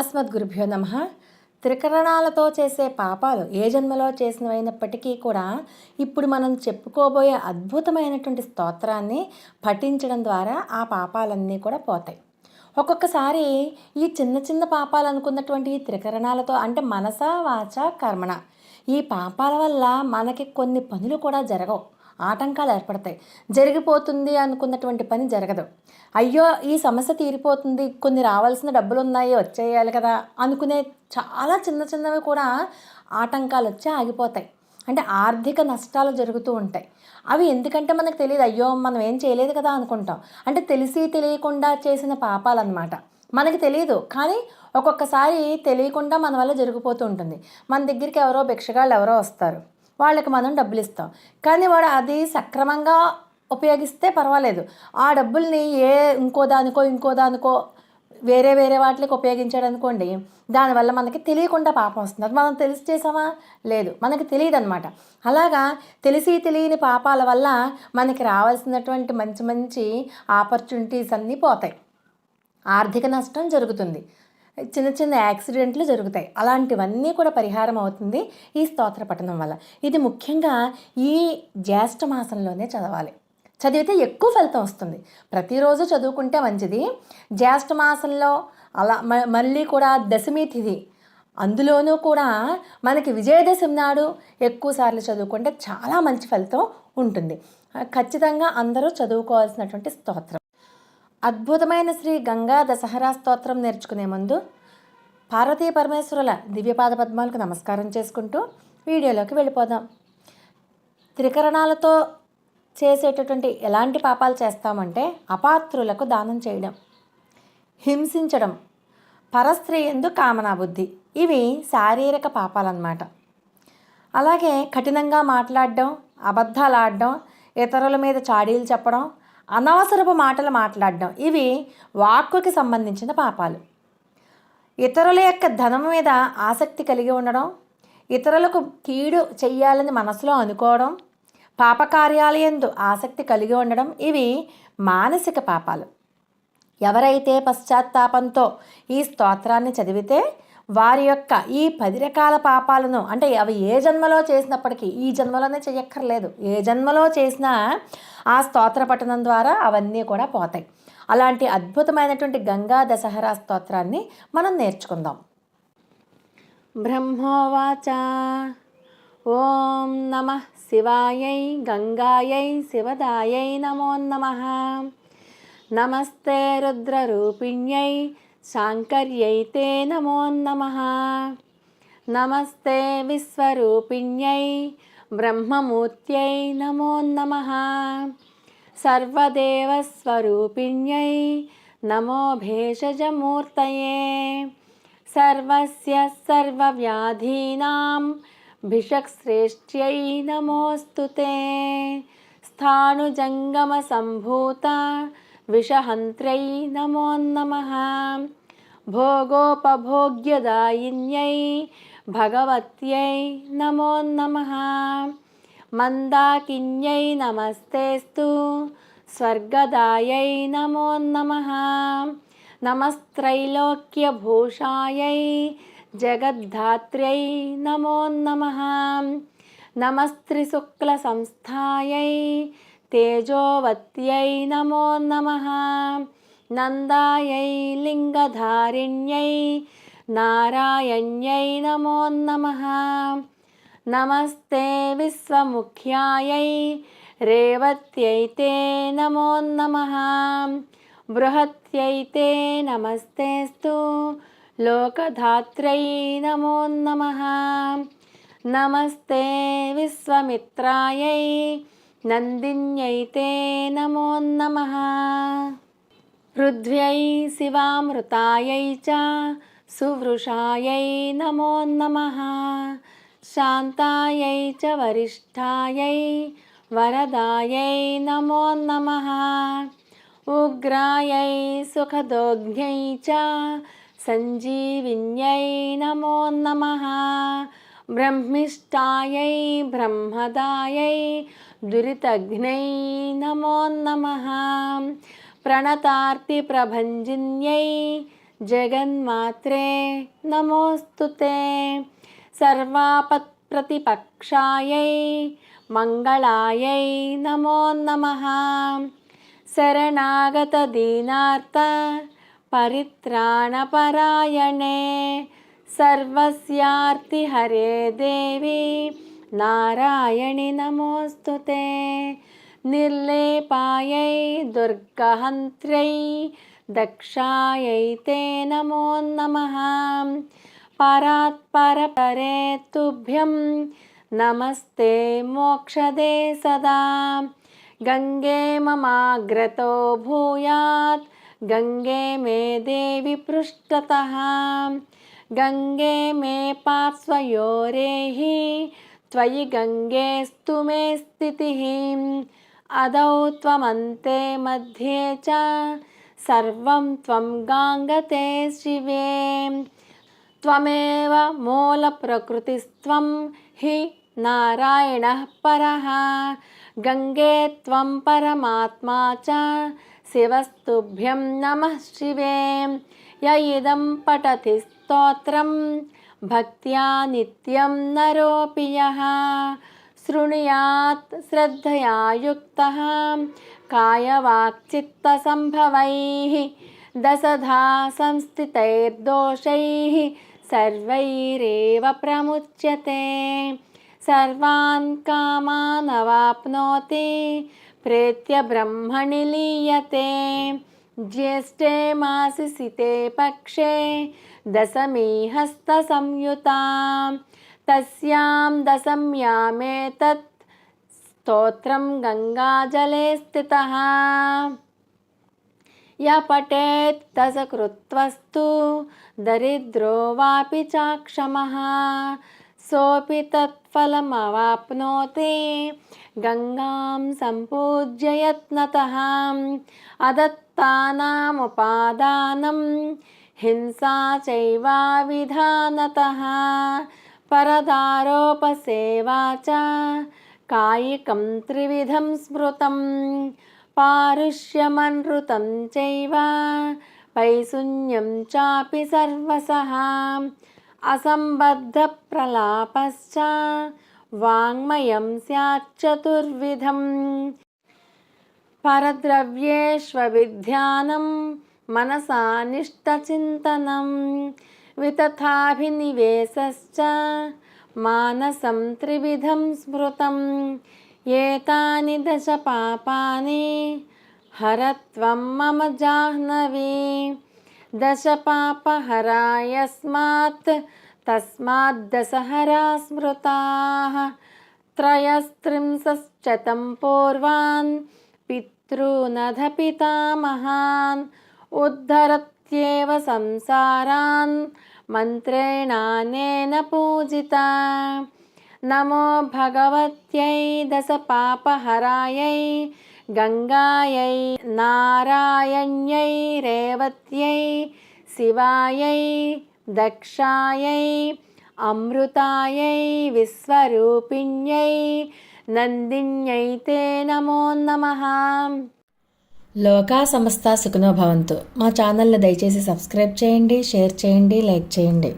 అస్మద్ గురుభ్యో నమ. త్రికరణాలతో చేసే పాపాలు ఏ జన్మలో చేసినవైనప్పటికీ కూడా ఇప్పుడు మనం చెప్పుకోబోయే అద్భుతమైనటువంటి స్తోత్రాన్ని పఠించడం ద్వారా ఆ పాపాలన్నీ కూడా పోతాయి. ఒక్కొక్కసారి ఈ చిన్న చిన్న పాపాలు అనుకున్నటువంటి ఈ త్రికరణాలతో అంటే మనస వాచ కర్మణ ఈ పాపాల వల్ల మనకి కొన్ని పనులు కూడా జరగవు. ఆటంకాలు ఏర్పడతాయి. జరిగిపోతుంది అనుకున్నటువంటి పని జరగదు. అయ్యో ఈ సమస్య తీరిపోతుంది కొన్ని రావాల్సిన డబ్బులు ఉన్నాయి వచ్చేయాలి కదా అనుకునే చాలా చిన్న చిన్నవి కూడా ఆటంకాలు వచ్చి ఆగిపోతాయి. అంటే ఆర్థిక నష్టాలు జరుగుతూ ఉంటాయి. అవి ఎందుకంటే మనకు తెలియదు అయ్యో మనం ఏం చేయలేదు కదా అనుకుంటాం. అంటే తెలిసి తెలియకుండా చేసిన పాపాలన్నమాట. మనకి తెలియదు కానీ ఒక్కొక్కసారి తెలియకుండా మన వల్ల జరిగిపోతూ ఉంటుంది. మన దగ్గరికి ఎవరో భిక్షగాళ్ళు ఎవరో వస్తారు. వాళ్ళకి మనం డబ్బులు ఇస్తాం కానీ వాడు అది సక్రమంగా ఉపయోగిస్తే పర్వాలేదు. ఆ డబ్బుల్ని ఏ ఇంకో దానికో ఇంకో దానికో వేరే వేరే వాటికి ఉపయోగించాడు అనుకోండి దానివల్ల మనకి తెలియకుండా పాపం వస్తుంది. అది మనం తెలిసి చేసామా? లేదు. మనకి తెలియదు అనమాట అలాగా తెలిసి తెలియని పాపాల వల్ల మనకి రావాల్సినటువంటి మంచి మంచి ఆపర్చునిటీస్ అన్నీ పోతాయి. ఆర్థిక నష్టం జరుగుతుంది. చిన్న చిన్న యాక్సిడెంట్లు జరుగుతాయి. అలాంటివన్నీ కూడా పరిహారం అవుతుంది ఈ స్తోత్ర పఠనం వల్ల. ఇది ముఖ్యంగా ఈ జ్యేష్ఠ మాసంలోనే చదవాలి. చదివితే ఎక్కువ ఫలితం వస్తుంది. ప్రతిరోజు చదువుకుంటే మంచిది. జ్యేష్ఠ మాసంలో అలా మ- మళ్ళీ కూడా దశమి తిథి అందులోనూ కూడా మనకి విజయదశమి నాడు ఎక్కువసార్లు చదువుకుంటే చాలా మంచి ఫలితం ఉంటుంది. ఖచ్చితంగా అందరూ చదువుకోవాల్సినటువంటి స్తోత్రం. అద్భుతమైన శ్రీ గంగా దసహరా స్తోత్రం నేర్చుకునే ముందు పార్వతీ పరమేశ్వరుల దివ్యపాద పద్మాలకు నమస్కారం చేసుకుంటూ వీడియోలోకి వెళ్ళిపోదాం. త్రికరణాలతో చేసేటటువంటి ఎలాంటి పాపాలు చేస్తామంటే అపాత్రులకు దానం చేయడం హింసించడం పరస్త్రీ ఎందు కామనాబుద్ధి ఇవి శారీరక పాపాలన్నమాట. అలాగే కఠినంగా మాట్లాడడం అబద్ధాలు ఆడడం ఇతరుల మీద చాడీలు చెప్పడం అనవసరపు మాటలు మాట్లాడడం. ఇవి వాక్కుకి సంబంధించిన పాపాలు. ఇతరుల యొక్క ధనం మీద ఆసక్తి కలిగి ఉండడం ఇతరులకు కీడు చెయ్యాలని మనసులో అనుకోవడం పాపకార్యాలయందు ఆసక్తి కలిగి ఉండడం ఇవి మానసిక పాపాలు. ఎవరైతే పశ్చాత్తాపంతో ఈ స్తోత్రాన్ని చదివితే వారి యొక్క ఈ పది రకాల పాపాలను అంటే అవి ఏ జన్మలో చేసినప్పటికీ ఈ జన్మలోనే చెయ్యక్కర్లేదు ఏ జన్మలో చేసినా ఆ స్తోత్ర పఠనం ద్వారా అవన్నీ కూడా పోతాయి. అలాంటి అద్భుతమైనటువంటి గంగా దశహరా స్తోత్రాన్ని మనం నేర్చుకుందాం. బ్రహ్మోవాచ. ఓం నమ శివాయై గంగాయై శివదాయై నమో నమ. నమస్తే రుద్రరూపిణ్యై సాంకర్యైతే నమో నమ. నమస్తే విశ్వరూపిణ్యై బ్రహ్మమూర్త్యై నమో నమ. సర్వదేవస్వరూపిణ్యై నమో భేషజమూర్తయే. సర్వస్య సర్వవ్యాధీనాం భిషక్శ్రేష్ట్యై నమోऽस्तु ते. स्थाणुजङ्गमसम्भूता విషహంత్ర్యై నమో నమః భోగోపభోగ్యదాయిన్యై భగవత్యై నమో నమః మందాకిన్యై నమస్తేస్తు స్వర్గదాయై నమో నమః నమస్త్రైలోక్యభూషాయై జగద్ధాత్ర్యై నమో నమః నమస్త్రిశుక్లసంస్థాయై తేజోవత్యై నమో నమ. నందాయై లింగధారిణ్యై నారాయణ్యై నమో నమ. నమస్తే విశ్వముఖ్యాయై రేవత్యైతే నమో నమ. బృహత్యైతే నమస్తేస్తు లోకధాత్రై నమో నమ. నమస్తే విశ్వమిత్రాయై నందిన్యైతే నమో నమ. పృథ్వ్యై శివామృతాయై చ సువృషాయై నమో నమ. శాంతాయై చ వరిష్టాయై వరదాయై నమో నమ. ఉగ్రాయై సుఖదోగ్ధ్యై చ సంజీవిన్యై నమో నమ. బ్రహ్మిష్టాయై బ్రహ్మదాయై దురితగ్నై నమో నమ ప్రణతార్తి ప్రభంజిన్యై జగన్మాత్రే నమోస్తు సర్వాపత్ప్రతిపక్షాయై మంగళాయై నమో నమ శరణాగతదీనార్త పరిత్రాణపరాయణే సర్వస్యార్తి హరే దేవి नारायणि नमोऽस्तु ते। निर्लेपायै दुर्गहन्त्र्यै दक्षायै ते नमो नमः। परात्परपरे तुभ्यं नमस्ते मोक्षदे सदा। गङ्गे ममाग्रतो भूयात् गङ्गे मे देवि पृष्ठतः। गङ्गे मे पार्श्वयोरेः त्वयि गङ्गेस्तु मे स्थितिः अदौ त्वमन्ते मध्ये च सर्वं त्वं गाङ्गते शिवे त्वमेव मूलप्रकृतिस्त्वं हि नारायणः परः गङ्गे त्वं परमात्मा च शिवस्तुभ्यं नमः शिवे य इदं पठति स्तोत्रं భక్త్యా నిత్యం నరోపి శృణుయాత్ శ్రద్ధయా యుక్త కాయవాక్చిత్తసంభవై దశధా సంస్థితైర్దోషై సర్వైరేవ ప్రముచ్యతే సర్వాన్ కామానవాప్నోతి ప్రేత్య బ్రహ్మణి లీయతే జ్యేష్ఠే మాసి సితే పక్షే దశమీ హస్త సంయుతాం తస్యాం దశమ్యామేతత్ స్తోత్రం గంగాజలే స్థిత య పఠేత్ తసకృత్వస్తు దరిద్రో వాపి చాక్షమ సోపి తత్ఫలమవాప్నోతి గంగాం సంపూజ్య యత్నత అదత్తానాముపాదానం హింసా చైవా విధానతః పరదారోపసేవా చ కాయికం త్రివిధం స్మృతం పారుష్యమనృతం చైవ పైశూన్యం చాపి సర్వస అసంబద్ధ ప్రలాపశ్చ వాङ्మయం స్యాచ్చతుర్విధం పరద్రవ్యేష్వవిధ్యానం మనసా నిష్టచింతనం వితథాభినివేశశ్చ మానసం త్రివిధం స్మృతం ఏతాని దశ పాపాని హరత్వం మమ జాహ్నవి దశ పాపహరాయస్మాత్ తస్మాద్దశహరా స్మృతా త్రయస్త్రింశశ్చతం పూర్వాన్ పితॄనధ పితామహాన్ ఉద్ధరత్యేవ సంసారాన్ మంత్రేణానేన పూజిత. నమో భగవత్యై దశ పాపహరాయై గంగాయై నారాయణ్యై రేవత్యై శివాయై దక్షాయై అమృతాయై విశ్వరూపిణ్యై నందిన్యై తే నమో నమః. లోకా సంస్థ సుఖనోభవంతు మా ఛానల్ని దయచేసి సబ్స్క్రైబ్ చేయండి షేర్ చేయండి లైక్ చేయండి.